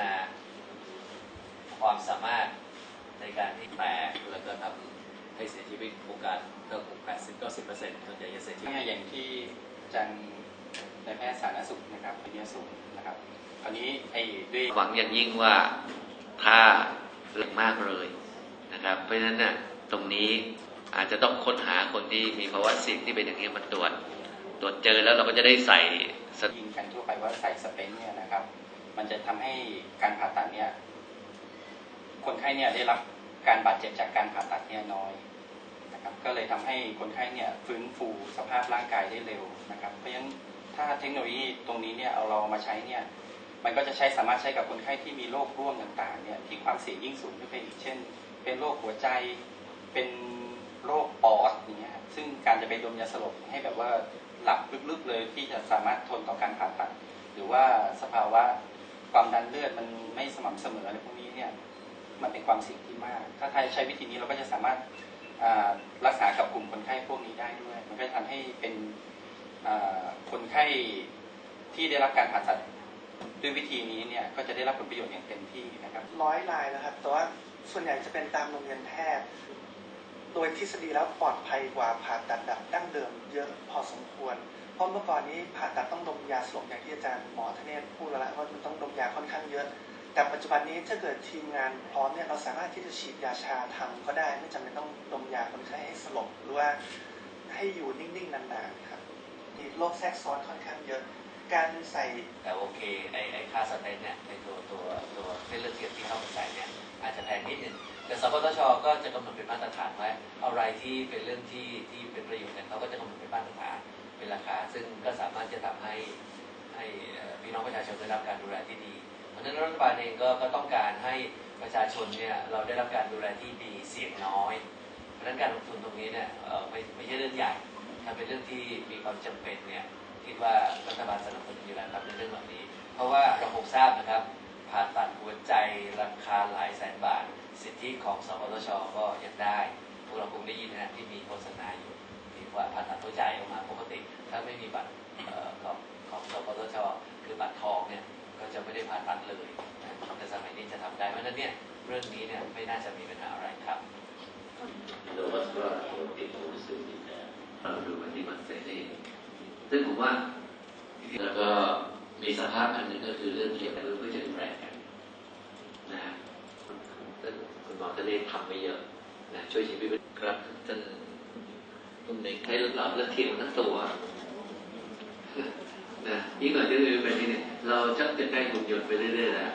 นาความสามารถในการที่แปลแล้วก็ทำให้เสียชีวิตโอกาสก็คง80 90เปอร์เซ็นต์ส่วนใหญ่จะเสียชีวิตเนี่อย่างที่จันในแพทย์สาธารณสุขนะครับเป็นยสูงนะครับคราวนี้ไอ้ด้วยหวังอย่างยิ่งว่าถ้าเรื่องมากเลยนะครับ เพราะฉะนั้นน่ะตรงนี้อาจจะต้องค้นหาคนที่มีภาวะสี่งที่เป็นอย่างนี้มาตรวจ ตรวจเจอแล้วเราก็จะได้ใส่สยิงกันทั่วไปว่าใส่สเตนเนี่ยนะครับ มันจะทำให้การผ่าตัดเนี่ย คนไข้เนี่ยได้รับการบาดเจ็บจากการผ่าตัดเนี่ยน้อยนะครับ ก็เลยทำให้คนไข้เนี่ยฟื้นฟูสภาพร่างกายได้เร็วนะครับ เพราะฉะนั้นถ้าเทคโนโลยีตรงนี้เนี่ยเอาเรามาใช้เนี่ย มันก็จะใช้สามารถใช้กับคนไข้ที่มีโรคร่วมต่างๆเนี่ยที่ความเสี่ยงยิ่งสูงขึ้นไปอีกเช่น เป็นโรคหัวใจ เป็นโรคปอดอย่างเงี้ยซึ่งการจะไปดมยาสลบให้แบบว่าหลับลึกๆเลยที่จะสามารถทนต่อการผ่าตัด หรือว่าสภาวะ ความดันเลือดมันไม่สม่ำเสมออะไรพวกนี้เนี่ยมันเป็นความเสี่ยงที่มาก ถ้าใช้วิธีนี้เราก็จะสามารถรักษากับกลุ่มคนไข้พวกนี้ได้ด้วย มันก็จะทำให้เป็นคนไข้ที่ได้รับการผ่าตัดด้วยวิธีนี้เนี่ยก็จะได้รับผลประโยชน์อย่างเต็มที่นะครับร้อยรายนะครับแต่ว่าส่วนใหญ่จะเป็นตามโรงเรียนแพทย์ โดยทฤษฎีแล้วปลอดภัยกว่าผ่าตัดแบบดั้งเดิมเยอะพอสมควร เพราะเมื่อก่อนนี้ผ่าตัดต้องดมยาสลบอย่างที่อาจารย์หมอธเนศพูดแล้วละว่ามันต้องดมยาค่อนข้างเยอะ แต่ปัจจุบันนี้ถ้าเกิดทีมงานพร้อมเนี่ยเราสามารถที่จะฉีดยาชาทำก็ได้ไม่จำเป็นต้องดมยาคนไข้ให้สลบหรือว่าให้อยู่นิ่งๆนานๆครับมีโรคแทรกซ้อนค่อนข้างเยอะ การใส่แต่โอเคไอ้ไอ้ค่าสเตนเนี่ยในตัวตัวตัวเส้นเลือด นิดนึงแต่สปตชก็จะกำหนดเป็นมาตรฐานไว้อะไรที่เป็นเรื่องที่ที่เป็นประโยชน์เนี่ยเขาก็จะกำหนดเป็นมาตรฐานเป็นราคา ซึ่งก็สามารถจะทำให้ให้พี่น้องประชาชนได้รับการดูแลที่ดี เพราะฉะนั้นรัฐบาลเองก็ก็ต้องการให้ประชาชนเนี่ยเราได้รับการดูแลที่ดีเสี่ยงน้อย เพราะฉะนั้นการลงทุนตรงนี้เนี่ยไม่ไม่ใช่เรื่องใหญ่ถ้าเป็นเรื่องที่มีความจำเป็นเนี่ยคิดว่ารัฐบาลสนับสนุนอยู่แล้วครับในเรื่องเหล่านี้ เพราะว่าเราคงทราบนะครับ ผ่าตัดหัวใจราคาหลายแสนบาท สิท ธิของสปตชก็ยังได้พวกเราคงได้ยินนะที่มีโฆษณาอยู่ที่ว่าผ่าตัดหัวใจออกมาปกติ ถ้าไม่มีบัตรของของสปตชคือบัตรทองเนี่ยก็จะไม่ได้ผ่าตัดเลยแต่สมัยนี้จะทำได้เพราะนั้นเนี่ยเรื่องนี้เนี่ยไม่น่าจะมีปัญหาอะไรครับโดยว่าตัวติดรู้สึกเราดูปฏิบัติเสรีซึ่งผมว่าแล้วก็มีสภาพอันหนึ่งก็คือเรื่องเกี่ยวกับเรื่องเพื่อจะดูแลกันนะฮะซึ่งคุณ หมอจะได้ทำไม่เยอะนะช่วยชีวิตครับท่านคุณเด็กใช้หลับแลือดเทียมทั้งตัวนะยิ่งกว่าจะดูแบบนี้เนี่ยเราชักจะใกล้หุ่นยนต์ไปเรื่อยๆแล้ว